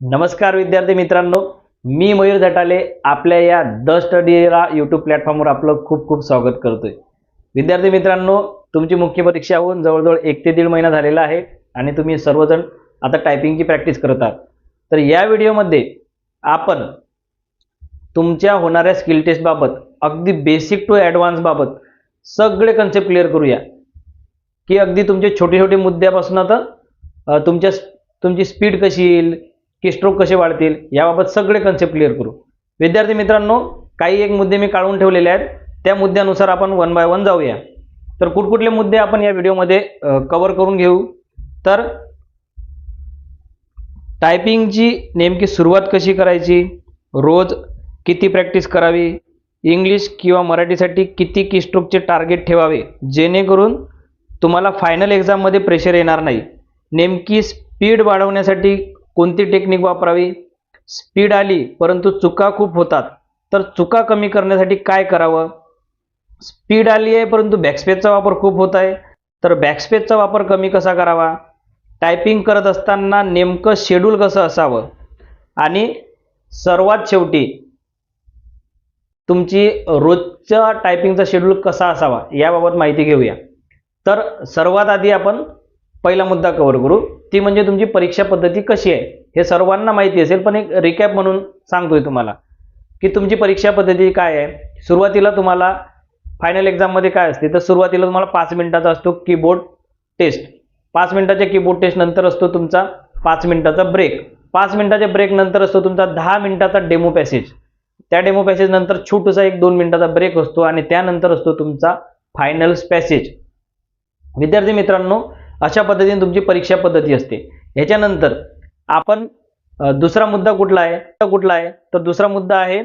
नमस्कार विद्यार्थी मित्रांनो मी मयूर झटाले आपल्या या द स्टडीला यूट्यूब प्लॅटफॉर्मवर आपलं खूप खूप स्वागत करतोय. विद्यार्थी मित्रांनो तुमची मुख्य परीक्षा होऊन जवळजवळ एक ते दीड महिना झालेला आहे आणि तुम्ही सर्वजण आता टायपिंगची प्रॅक्टिस करत आहात. तर या व्हिडिओमध्ये आपण तुमच्या होणाऱ्या स्किल टेस्टबाबत अगदी बेसिक टू ॲडव्हान्सबाबत सगळे कन्सेप्ट क्लिअर करूया. की अगदी तुमचे छोटे छोटे मुद्द्यापासून आता तुमच्या तुमची स्पीड कशी येईल की स्ट्रोक कसे वाढतील याबाबत सगळे कन्सेप्ट क्लिअर करू. विद्यार्थी मित्रांनो काही एक मुद्दे मी काढून ठेवलेले आहेत. त्या मुद्द्यानुसार आपण वन बाय वन जाऊया. तर कुठकुठले मुद्दे आपण या व्हिडिओमध्ये कव्हर करून घेऊ. तर टायपिंगची नेमकी सुरुवात कशी करायची? रोज किती प्रॅक्टिस करावी? इंग्लिश किंवा मराठीसाठी किती कीस्ट्रोकचे टार्गेट ठेवावे? जेणेकरून तुम्हाला फायनल एक्झाममध्ये प्रेशर येणार नाही. नेमकी स्पीड वाढवण्यासाठी कोणती टेक्निक वापरावी? स्पीड आली परंतु चुका खूप होतात. तर चुका कमी करण्यासाठी काय करावं? स्पीड आली आहे परंतु बॅकस्पेसचा वापर खूप होत आहे. तर बॅकस्पेसचा वापर कमी कसा करावा? टायपिंग करत असताना नेमकं शेड्यूल कसं असावं? आणि सर्वात शेवटी तुमची रोजच्या टायपिंगचा शेड्यूल कसा असावा? याबाबत माहिती घेऊया. तर सर्वात आधी आपण पहिला मुद्दा कव्हर करू. ती म्हणजे तुमची परीक्षा पद्धती कशी आहे? हे सर्वांना माहिती असेल पण एक रिकॅप म्हणून सांगतोय तुम्हाला की तुमची परीक्षा पद्धती काय आहे? सुरुवातीला तुम्हाला फायनल एक्झाममध्ये काय असते? तर सुरुवातीला तुम्हाला पाच मिनिटाचा असतो कीबोर्ड टेस्ट पाच मिनिटाच्या कीबोर्ड टेस्ट नंतर असतो तुमचा पाच मिनिटाचा ब्रेक पाच मिनिटाच्या ब्रेक नंतर असतो तुमचा दहा मिनिटाचा डेमो पॅसेज त्या डेमो पॅसेज नंतर छोटूसा एक दोन मिनिटाचा ब्रेक असतो आणि त्यानंतर असतो तुमचा फायनल पॅसेज विद्यार्थी मित्रांनो अशा पद्धतीने तुमची परीक्षा पद्धती असते. ह्याच्यानंतर आपण दुसरा मुद्दा कुठला आहे? तर कुठला आहे? तर दुसरा मुद्दा आहे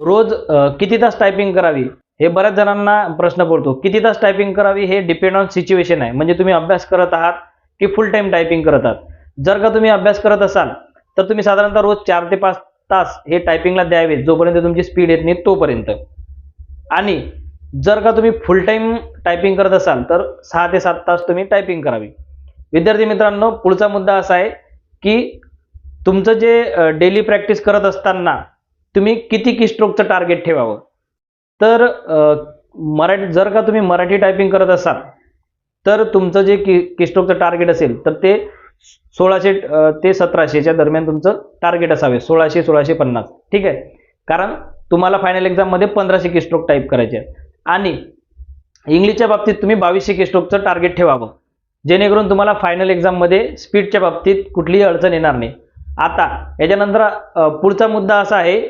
रोज किती तास टायपिंग करावी? हे बऱ्याच जणांना प्रश्न पडतो. किती तास टायपिंग करावी हे डिपेंड ऑन सिच्युएशन आहे. म्हणजे तुम्ही अभ्यास करत आहात की फुल टाइम टायपिंग करत आहात. जर का तुम्ही अभ्यास करत असाल तर तुम्ही साधारणतः रोज चार ते पाच तास हे टायपिंगला द्यावे जोपर्यंत तुमची स्पीड येत नाही तोपर्यंत. आणि जर का तुम्ही फुल टाइम टायपिंग करत असाल तर सहा ते सात तास तुम्ही टायपिंग करावी. विद्यार्थी मित्रांनो पुढचा मुद्दा असा आहे की तुमचं जे डेली प्रॅक्टिस करत असताना तुम्ही किती कीस्ट्रोकचं टार्गेट ठेवावं? तर मराठी जर का तुम्ही मराठी टायपिंग करत असाल तर तुमचं जे की कीस्ट्रोकचं टार्गेट असेल तर ते सोळाशे ते सतराशेच्या दरम्यान तुमचं टार्गेट असावे सोळाशे सोळाशे पन्नास. ठीक आहे? कारण तुम्हाला फायनल एक्झाममध्ये पंधराशे किस्ट्रोक टाईप करायचे आहेत. आणि इंग्लिशच्या बाबतीत तुम्ही बावीसशे कीस्ट्रोकचं टार्गेट ठेवावं. जेणेकरून तुम्हाला फायनल एक्झाममध्ये स्पीडच्या बाबतीत कुठलीही अडचण येणार नाही. आता याच्यानंतर पुढचा मुद्दा असा आहे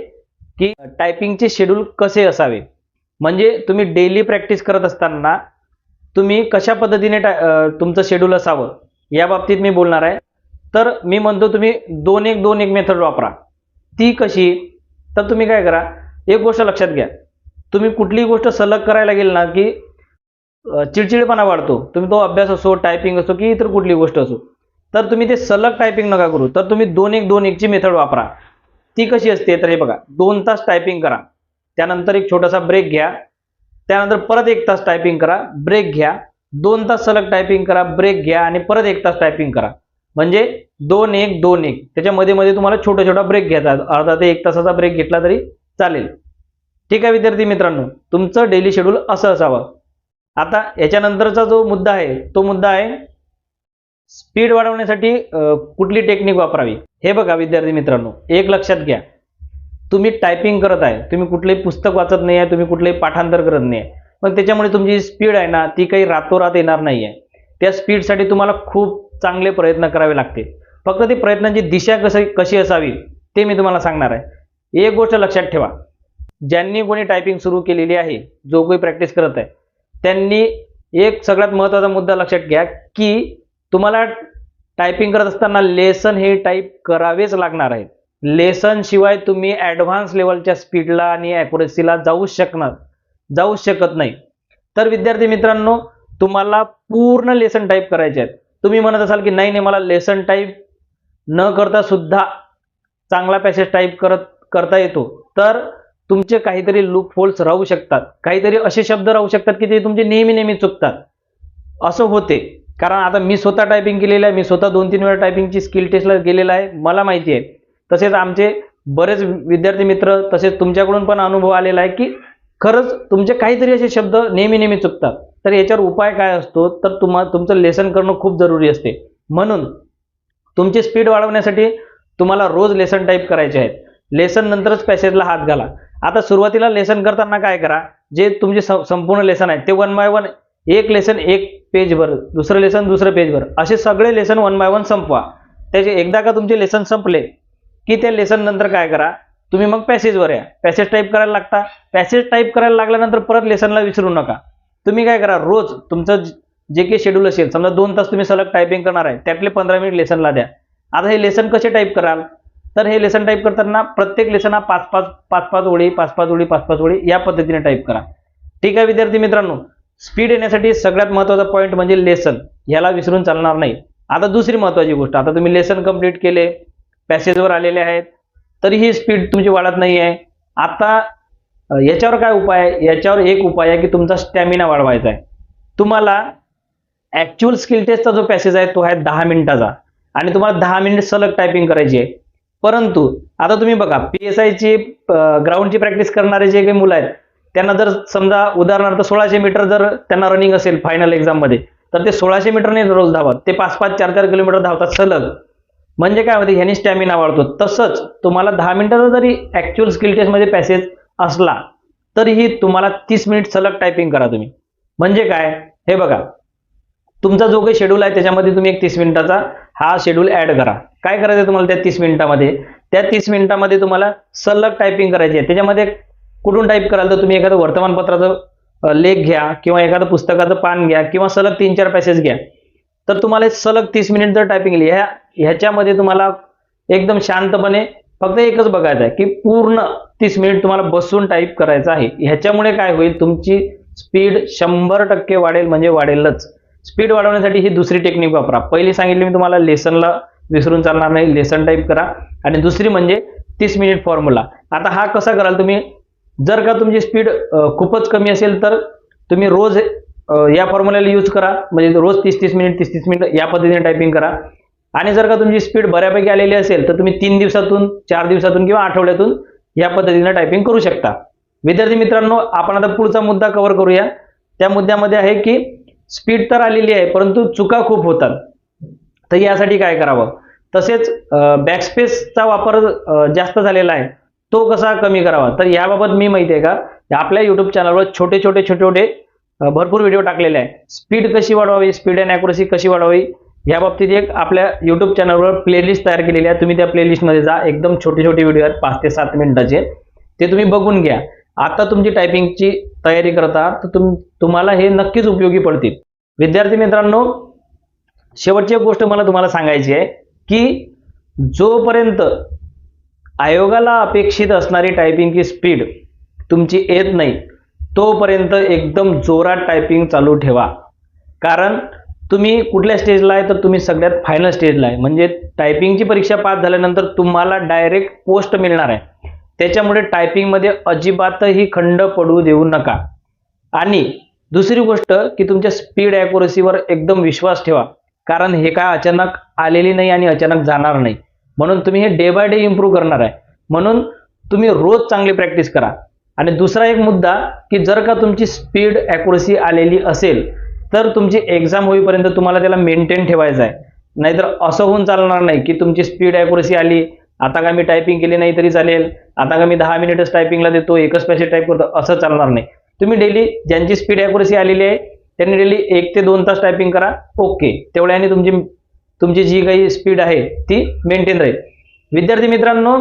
की टायपिंगचे शेड्यूल कसे असावे? म्हणजे तुम्ही डेली प्रॅक्टिस करत असताना तुम्ही कशा पद्धतीने टा तुमचं शेड्यूल असावं? या बाबतीत मी बोलणार आहे. तर मी म्हणतो तुम्ही दोन एक दोन एक मेथड वापरा. ती कशी? तर तुम्ही काय करा? एक गोष्ट लक्षात घ्या. तुम्ही कुठलीही गोष्ट सलग करायला गेल ना की चिडचिडेपणा वाढतो. तुम्ही तो अभ्यास असो टायपिंग असो की इतर कुठली गोष्ट असो. तर तुम्ही ते सलग टायपिंग नका करू. तर तुम्ही दोन एक दोन एकची मेथड वापरा. ती कशी असते? तर हे बघा. दोन तास टायपिंग करा. त्यानंतर एक छोटासा ब्रेक घ्या. त्यानंतर परत एक तास टायपिंग करा. ब्रेक घ्या. दोन तास सलग टायपिंग करा. ब्रेक घ्या आणि परत एक तास टायपिंग करा. म्हणजे दोन एक दोन एक. त्याच्यामध्ये मध्ये तुम्हाला छोटा छोटा ब्रेक घ्यायचा. अर्धा ते एक तासाचा ब्रेक घेतला तरी चालेल. ठीक आहे विद्यार्थी मित्रांनो? तुमचं डेली शेड्यूल असं असावं. आता याच्यानंतरचा जो मुद्दा आहे तो मुद्दा आहे स्पीड वाढवण्यासाठी कुठली टेक्निक वापरावी? हे बघा विद्यार्थी मित्रांनो एक लक्षात घ्या. तुम्ही टायपिंग करत आहे तुम्ही कुठलंही पुस्तक वाचत नाही आहे तुम्ही कुठलंही पाठांतर करत नाही आहे. मग त्याच्यामुळे तुमची स्पीड आहे ना ती काही रातोरात येणार नाही आहे. त्या स्पीडसाठी तुम्हाला खूप चांगले प्रयत्न करावे लागतील. फक्त ती प्रयत्नांची दिशा कसं कशी असावी ते मी तुम्हाला सांगणार आहे. एक गोष्ट लक्षात ठेवा. ज्यांनी कोणी टायपिंग सुरू केलेली आहे जो कोणी प्रॅक्टिस करत आहे त्यांनी एक सगळ्यात महत्त्वाचा मुद्दा लक्षात घ्या की तुम्हाला टायपिंग करत असताना लेसन हे टाईप करावेच लागणार आहेत. लेसन शिवाय तुम्ही ॲडव्हान्स लेवलच्या स्पीडला आणि ॲक्युरेसीला जाऊच शकणार जाऊच शकत नाही. तर विद्यार्थी मित्रांनो तुम्हाला पूर्ण लेसन टाईप करायचे आहेत. तुम्ही म्हणत असाल की नाही नाही मला लेसन टाईप न करता सुद्धा चांगला पॅसेज टाईप करत करता येतो. तर तुमचे काहीतरी लूप होल्स राहू शकतात. काहीतरी असे शब्द राहू शकतात की ते तुमचे नेहमी नेहमी चुकतात. असं होते. कारण आता मी स्वतः टायपिंग केलेलं आहे. मी स्वतः दोन तीन वेळा टायपिंगची स्किल टेस्टला गेलेला आहे. मला माहिती आहे. तसेच आमचे बरेच विद्यार्थी मित्र तसेच तुमच्याकडून पण अनुभव आलेला आहे की खरंच तुमचे काहीतरी असे शब्द नेहमी नेहमी चुकतात. तर याच्यावर उपाय काय असतो? तर तुम्हा तुमचं लेसन करणं खूप जरुरी असते. म्हणून तुमची स्पीड वाढवण्यासाठी तुम्हाला रोज लेसन टाईप करायचे आहेत. लेसन नंतरच पॅसेजला हात घाला. आता सुरुवातीला लेसन करताना काय करा जे तुमचे संपूर्ण लेसन आहे ते वन बाय वन एक लेसन एक पेजभर दुसरं लेसन दुसरं पेजभर असे सगळे लेसन वन बाय वन संपवा. त्याचे एकदा का तुमचे लेसन संपले की त्या लेसन नंतर काय करा तुम्ही मग पॅसेजवर या. पॅसेज टाईप करायला लागता. पॅसेज टाईप करायला लागल्यानंतर परत लेसनला विसरू नका. तुम्ही काय करा रोज तुमचं जे काही शेड्यूल असेल समजा दोन तास तुम्ही सलग टायपिंग करणार आहे त्यातले पंधरा मिनिट लेसनला द्या. आता हे लेसन कसे टाईप कराल? तर हे लेसन टाईप करताना प्रत्येक लेसन हा पाच पाच पाच पाच ओळी पाच पाच ओळी पाच पाच ओळी या पद्धतीने टाईप करा. ठीक आहे विद्यार्थी मित्रांनो स्पीड येण्यासाठी सगळ्यात महत्त्वाचा पॉईंट म्हणजे लेसन याला विसरून चालणार नाही. आता दुसरी महत्त्वाची गोष्ट आता तुम्ही लेसन कंप्लीट केले पॅसेजवर आलेले आहेत तरीही स्पीड तुमची वाढत नाही आहे. आता याच्यावर काय उपाय आहे? याच्यावर एक उपाय आहे की तुमचा स्टॅमिना वाढवायचा आहे. तुम्हाला ॲक्च्युअल स्किल टेस्टचा जो पॅसेज आहे तो आहे दहा मिनिटाचा. आणि तुम्हाला दहा मिनिट सलग टायपिंग करायची आहे. परंतु आता तुम्ही बघा पी एस आयची ग्राउंडची प्रॅक्टिस करणारे जे काही मुलं आहेत त्यांना जर समजा उदाहरणार्थ सोळाशे मीटर जर त्यांना रनिंग असेल फायनल एक्झाममध्ये तर ते सोळाशे मीटरने रोज धावत. ते पाच पाच चार चार किलोमीटर धावतात सलग. म्हणजे काय होते ह्यानी स्टॅमिना वाढतो. तसंच तुम्हाला दहा मिनिटाचा जरी ॲक्च्युअल स्किल टेस्टमध्ये पॅसेज असला तरीही तुम्हाला तीस मिनिट सलग टायपिंग करा तुम्ही. म्हणजे काय? हे बघा. तुमचा जो काही शेड्यूल आहे त्याच्यामध्ये तुम्ही एक तीस मिनिटाचा हा शेड्यूल ऍड करा. काय करायचं आहे तुम्हाला त्या तीस मिनिटामध्ये? त्या तीस मिनिटामध्ये तुम्हाला सलग टायपिंग करायची आहे. त्याच्यामध्ये कुठून टाईप कराल तर तुम्ही एखादं वर्तमानपत्राचं लेख घ्या किंवा एखादं पुस्तकाचं पान घ्या किंवा सलग तीन चार पॅसेज घ्या. तर तुम्हाला सलग तीस मिनिट जर टायपिंग केली ह्या ह्याच्यामध्ये तुम्हाला एकदम शांतपणे फक्त एकच बघायचं आहे की पूर्ण तीस मिनिट तुम्हाला बसून टाईप करायचं आहे. ह्याच्यामुळे काय होईल? तुमची स्पीड शंभर टक्के वाढेल म्हणजे वाढेलच. स्पीड वाढवण्यासाठी ही दुसरी टेक्निक वापरा. पहिली सांगितली मी तुम्हाला लेसनला विसरून चालणार नाही लेसन टाईप करा. आणि दुसरी म्हणजे तीस मिनिट फॉर्म्युला आता हा कसा कराल तुम्ही? जर का तुमची स्पीड खूपच कमी असेल तर तुम्ही रोज या फॉर्म्युल्याला यूज करा. म्हणजे रोज तीस तीस मिनिट तीस तीस मिनिट या पद्धतीने टायपिंग करा. आणि जर का तुमची स्पीड बऱ्यापैकी आलेली असेल तर तुम्ही तीन दिवसातून चार दिवसातून किंवा आठवड्यातून या पद्धतीने टायपिंग करू शकता. विद्यार्थी मित्रांनो आपण आता पुढचा मुद्दा कव्हर करूया. त्या मुद्द्यामध्ये आहे की स्पीड तर आलेली आहे परंतु चुका खूप होतात. तर यासाठी काय करावं? तसेच बॅकस्पेसचा वापर जास्त झालेला आहे तो कसा कमी करावा? तर याबाबत मी माहिती आहे का? आपल्या युट्यूब चॅनलवर छोटे छोटे छोटे छोटे भरपूर व्हिडिओ टाकलेले आहे. स्पीड कशी वाढवावी? स्पीड अँड ॲक्युरसी कशी वाढवावी? या बाबतीत एक आपल्या युट्यूब चॅनलवर प्लेलिस्ट तयार केलेली आहे. तुम्ही त्या प्लेलिस्टमध्ये जा. एकदम छोटे छोटे व्हिडिओ आहेत पाच ते सात मिनिटाचे. ते तुम्ही बघून घ्या. आता तुमची टायपिंगची तयारी करता तर तुम तुम्हाला हे नक्कीच उपयोगी पडतील. विद्यार्थी मित्रांनो शेवटची एक गोष्ट मला तुम्हाला सांगायची आहे की जोपर्यंत आयोगाला अपेक्षित असणारी टायपिंगची स्पीड तुमची येत नाही तोपर्यंत एकदम जोरात टायपिंग चालू ठेवा. कारण तुम्ही कुठल्या स्टेजला आहे तर तुम्ही सगळ्यात फायनल स्टेजला आहे. म्हणजे टायपिंगची परीक्षा पास झाल्यानंतर तुम्हाला डायरेक्ट पोस्ट मिळणार आहे. त्याच्यामुळे टायपिंगमध्ये अजिबातही खंड पडू देऊ नका. आणि दुसरी गोष्ट की तुमच्या स्पीड ॲक्युरसीवर एकदम विश्वास ठेवा. कारण हे काय अचानक आलेली नाही आणि अचानक जाणार नाही. म्हणून तुम्ही हे डे बाय डे इम्प्रूव्ह करणार आहे. म्हणून तुम्ही रोज चांगली प्रॅक्टिस करा. आणि दुसरा एक मुद्दा की जर का तुमची स्पीड ॲक्युरसी आलेली असेल तर तुमची एक्झाम होईपर्यंत तुम्हाला त्याला मेंटेन ठेवायचं आहे. नाहीतर असं होऊन चालणार नाही की तुमची स्पीड ॲक्युरसी आली आता का मी टायपिंग केली नाही तरी चालेल. आता का मी दहा मिनिटच टायपिंगला देतो एकच पॅसेज टाईप करतो असं चालणार नाही. तुम्ही डेली ज्यांची स्पीड ॲक्युरेसी आलेली आहे त्यांनी डेली एक ते दोन तास टायपिंग करा ओके. तेवढ्याने तुमची तुमची जी काही स्पीड आहे ती मेंटेन राहील. विद्यार्थी मित्रांनो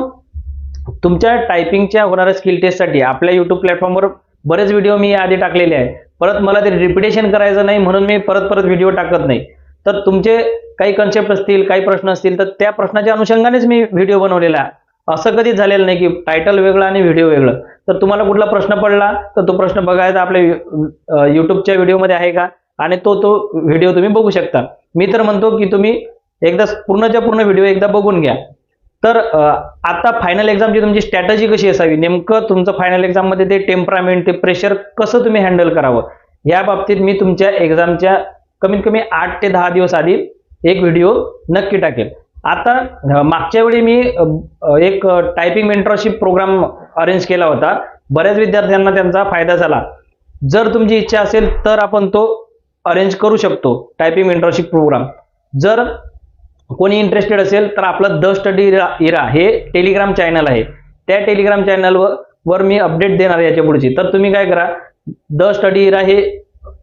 तुमच्या टायपिंगच्या होणाऱ्या स्किल टेस्टसाठी आपल्या युट्यूब प्लॅटफॉर्मवर बरेच व्हिडिओ मी आधी टाकलेले आहे परत मला ते रिपिटेशन करायचं नाही म्हणून मी परत परत व्हिडिओ टाकत नाही. तर तुमचे काही कन्सेप्ट असतील काही प्रश्न असतील तर त्या प्रश्नाच्या अनुषंगानेच मी व्हिडिओ बनवलेला आहे. असं कधीच झालेलं नाही की टायटल वेगळं आणि व्हिडिओ वेगळं. तर तुम्हाला कुठला प्रश्न पडला तर तो प्रश्न बघायचा आपल्या युट्यूबच्या व्हिडिओमध्ये आहे का? आणि तो तो व्हिडिओ तुम्ही बघू शकता. मी तर म्हणतो की तुम्ही एकदा पूर्णच्या पूर्ण व्हिडिओ एकदा बघून घ्या. तर आता फायनल एक्झामची तुमची स्ट्रॅटजी कशी असावी? नेमकं तुमचं फायनल एक्झाममध्ये ते टेम्परामेंट ते प्रेशर कसं तुम्ही हँडल करावं? या बाबतीत मी तुमच्या एक्झामच्या कमीत कमी आठ ते दहा दिवस आधी एक व्हिडिओ नक्की टाकेल. आता मागच्या वेळी मी एक टायपिंग मेंटरशिप प्रोग्राम अरेंज केला होता. बऱ्याच विद्यार्थ्यांना त्यांचा फायदा झाला. जर तुमची इच्छा असेल तर आपण तो अरेंज करू शकतो टायपिंग मेंटरशिप प्रोग्राम जर कोणी इंटरेस्टेड असेल तर आपलं द स्टडी इरा हे टेलिग्राम चॅनल आहे. त्या टेलिग्राम चॅनलवर वर मी अपडेट देणार आहे याच्या पुढची. तर तुम्ही काय करा द स्टडी इरा हे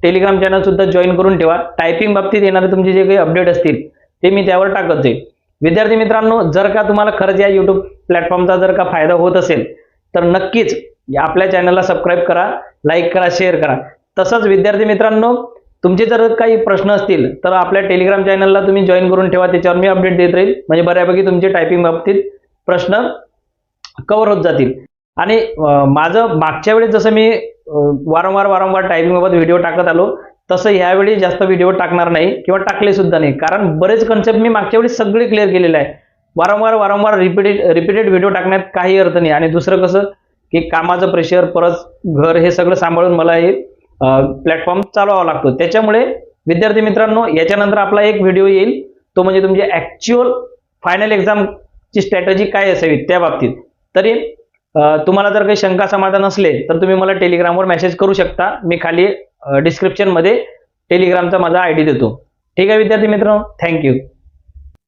टेलिग्राम चॅनल सुद्धा जॉईन करून ठेवा. टायपिंग बाबतीत येणारे तुमचे जे काही अपडेट असतील ते मी त्यावर टाकत जाईल. विद्यार्थी मित्रांनो जर का तुम्हाला खरंच या युट्यूब प्लॅटफॉर्मचा जर का फायदा होत असेल तर नक्कीच या आपल्या चॅनलला सबस्क्राईब करा लाईक करा शेअर करा. तसंच विद्यार्थी मित्रांनो तुमचे जर काही प्रश्न असतील तर आपल्या टेलिग्राम चॅनलला तुम्ही जॉईन करून ठेवा त्याच्यावर मी अपडेट देत राहील. म्हणजे बऱ्यापैकी तुमचे टायपिंग बाबतीत प्रश्न कव्हर होत जातील. आणि माझं मागच्या वेळेस जसं मी वारंवार वारंवार टायपिंगबाबत व्हिडिओ टाकत आलो. तसं ह्यावेळी जास्त व्हिडिओ टाकणार नाही किंवा टाकले सुद्धा नाही. कारण बरेच कन्सेप्ट मी मागच्या वेळी सगळे क्लिअर केलेले आहे. वारंवार वारंवार रिपीटेड रिपीटेड व्हिडिओ टाकण्यात काही अर्थ नाही. आणि दुसरं कसं की कामाचं प्रेशर परत घर हे सगळं सांभाळून मला हे प्लॅटफॉर्म चालवावा लागतो. त्याच्यामुळे विद्यार्थी मित्रांनो याच्यानंतर आपला एक व्हिडिओ येईल. तो म्हणजे तुमची ॲक्च्युअल फायनल एक्झामची स्ट्रॅटजी काय असावी त्या बाबतीत. तरी तुम्हाला जर काही शंका समाधान असले तर तुम्ही मला टेलिग्रामवर मेसेज करू शकता. मी खाली डिस्क्रिप्शनमध्ये टेलिग्रामचा माझा आय डी देतो. ठीक आहे विद्यार्थी मित्रांनो? थँक्यू